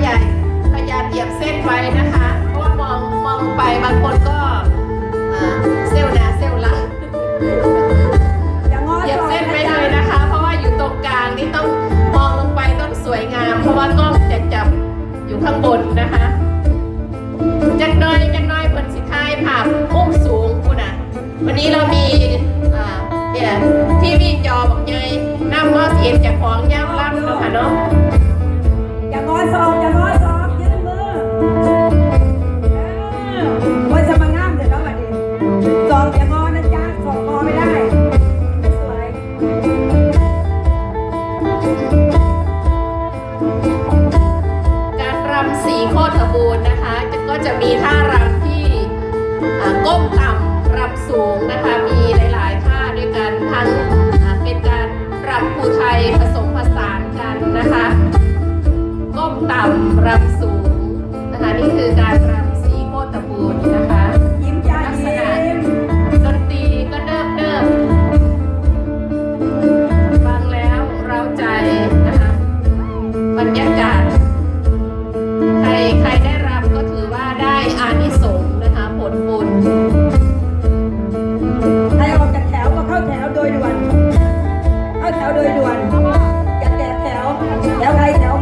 ใหญ่พยายามเหยียบเส้นไว้นะคะ เพราะว่ามองมองไปบางคนก็เซลนะเซลละเหยียบเส้นไปเลยนะคะ เพราะว่าอยู่ตรงกลางนี่ต้องมองลงไปต้องสวยงาม เพราะว่ากล้องจะจับอยู่ข้างบนนะคะจักน้อยจักน้อยบนสิท้ายภาพมุมสูงคุณอะ วันนี้เรามีเนี่ยที่มีจอบอกไงน้ำมอสเอนจากของย่างล่ำนาะค่ะเนาะำสีโคตบูนนะคะ ก็จะมีท่ารำที่ก้มต่ำรำสูงนะคะ มีหลาย ๆ ท่าด้วยกันทั้งเป็นการรำภูไทยผสมผสานกันนะคะ ก้มต่ำรำสูงนะคะนี่คือการรำสีโคตบูนนะคะยิ้มใจลักษณะดนตรีก็เดิมเนิบฟังแล้วเราใจนะคะบรรยากาศ แถวโดยด่วนจะแตกแถวแถวใครแถว